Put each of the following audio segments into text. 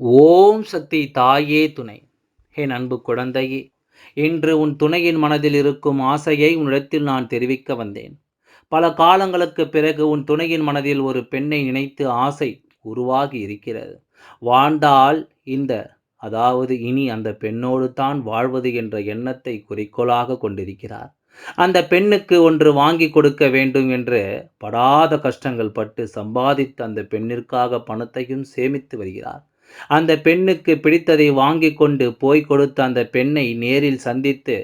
ஓம் சக்தி தாயே துணை. என் அன்பு குழந்தையே இன்று உன் துணையின் மனதில் இருக்கும் ஆசையை உன்னிடத்தில் நான் தெரிவிக்க வந்தேன். பல காலங்களுக்கு பிறகு உன் துணையின் மனதில் ஒரு பெண்ணை நினைத்து ஆசை உருவாகி இருக்கிறது. வாழ்ந்தால் இந்த அதாவது இனி அந்த பெண்ணோடு தான் வாழ்வது என்ற எண்ணத்தை குறிக்கோளாக கொண்டிருக்கிறார். அந்த பெண்ணுக்கு ஒன்று வாங்கி கொடுக்க வேண்டும் என்று படாத கஷ்டங்கள் பட்டு சம்பாதித்து அந்த பெண்ணிற்காக பணத்தையும் சேமித்து வருகிறார். அந்த பெண்ணுக்கு பிடித்ததை வாங்கி கொண்டு போய் கொடுத்த அந்த பெண்ணை நேரில் சந்தித்து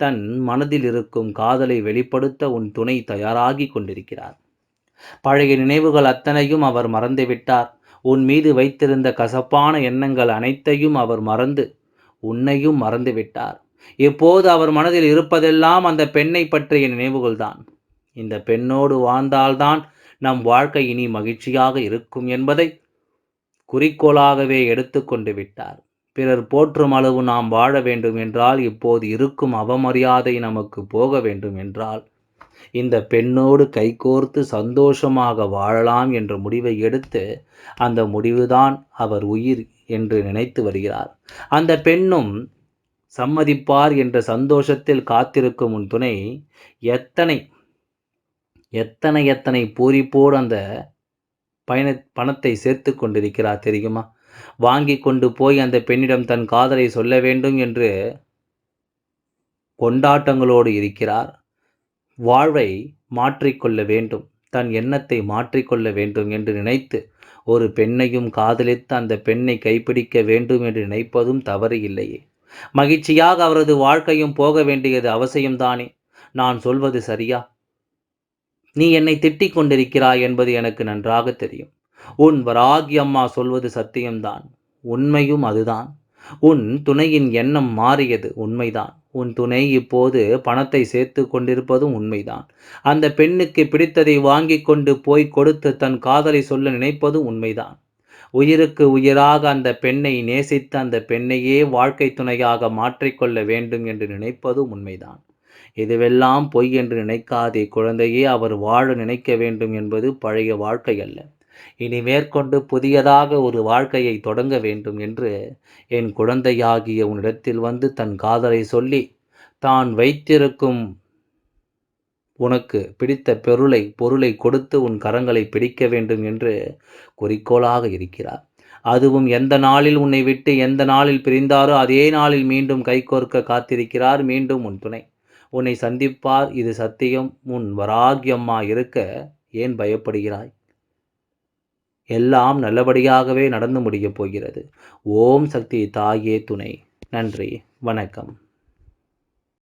தன் மனதில் இருக்கும் காதலை வெளிப்படுத்த உன் துணை தயாராகி கொண்டிருக்கிறார். பழைய நினைவுகள் அத்தனையும் அவர் மறந்துவிட்டார் உன் மீது வைத்திருந்த கசப்பான எண்ணங்கள் அனைத்தையும் அவர் மறந்து உன்னையும் மறந்துவிட்டார் இப்போது அவர் மனதில் இருப்பதெல்லாம் அந்த பெண்ணை பற்றிய நினைவுகள்தான். இந்த பெண்ணோடு வாழ்ந்தால்தான் நம் வாழ்க்கை இனி மகிழ்ச்சியாக இருக்கும் என்பதை குறிக்கோளாகவே எடுத்துக்கொண்டு விட்டார். பிறர் போற்றும் அளவு நாம் வாழ வேண்டும் என்றால் இப்போது இருக்கும் அவமரியாதை நமக்கு போக வேண்டும் என்றால் இந்த பெண்ணோடு கைகோர்த்து சந்தோஷமாக வாழலாம் என்ற முடிவை எடுத்து அந்த முடிவுதான் அவர் உயிர் என்று நினைத்து வருகிறார். அந்த பெண்ணும் சம்மதிப்பார் என்ற சந்தோஷத்தில் காத்திருக்கும் உன் துணை எத்தனை எத்தனை எத்தனை பூரிப்போடு அந்த பயண பணத்தை சேர்த்து கொண்டிருக்கிறார் தெரியுமா? வாங்கி கொண்டு போய் அந்த பெண்ணிடம் தன் காதலை சொல்ல வேண்டும் என்று கொண்டாட்டங்களோடு இருக்கிறார். வாழ்வை மாற்றிக்கொள்ள வேண்டும். தன் எண்ணத்தை மாற்றிக்கொள்ள வேண்டும் என்று நினைத்து ஒரு பெண்ணையும் காதலித்து அந்த பெண்ணை கைப்பிடிக்க வேண்டும் என்று நினைப்பதும் தவறு இல்லையே. மகிழ்ச்சியாக அவரது வாழ்க்கையும் போக வேண்டியது அவசியம்தானே? நான் சொல்வது சரியா? நீ என்னை திட்டிக் கொண்டிருக்கிறாய் என்பது எனக்கு நன்றாக தெரியும். உன் வராகி அம்மா சொல்வது சத்தியம்தான். உண்மையும் அதுதான். உன் துணையின் எண்ணம் மாறியது உண்மைதான். உன் துணை இப்போது பணத்தை சேர்த்து கொண்டிருப்பதும் உண்மைதான். அந்த பெண்ணுக்கு பிடித்ததை வாங்கி கொண்டு போய் கொடுத்து தன் காதலை சொல்ல நினைப்பதும் உண்மைதான். உயிருக்கு உயிராக அந்த பெண்ணை நேசித்து அந்த பெண்ணையே வாழ்க்கை துணையாக மாற்றிக்கொள்ள வேண்டும் என்று நினைப்பதும் உண்மைதான். இதுவெல்லாம் பொய் என்று நினைக்காதே குழந்தையே அவர் வாழ நினைக்க வேண்டும் என்பது பழைய வாழ்க்கை அல்ல. இனி மேற்கொண்டு புதியதாக ஒரு வாழ்க்கையை தொடங்க வேண்டும் என்று என் குழந்தையாகிய உன்னிடத்தில் வந்து தன் காதலை சொல்லி தான் வைத்திருக்கும் உனக்கு பிடித்த பொருளை பொருளை கொடுத்து உன் கரங்களை பிடிக்க வேண்டும் என்று குறிக்கோளாக இருக்கிறார். அதுவும் எந்த நாளில் உன்னை விட்டு எந்த நாளில் பிரிந்தாரோ அதே நாளில் மீண்டும் கைகோர்க்க காத்திருக்கிறார் மீண்டும் உன் துணை. உன்னை சந்திப்பார் இது சத்தியம். உன் வராகியம்மா இருக்க ஏன் பயப்படுகிறாய்? எல்லாம் நல்லபடியாகவே நடந்து முடியப் போகிறது. ஓம் சக்தி தாயே துணை. நன்றி. வணக்கம்.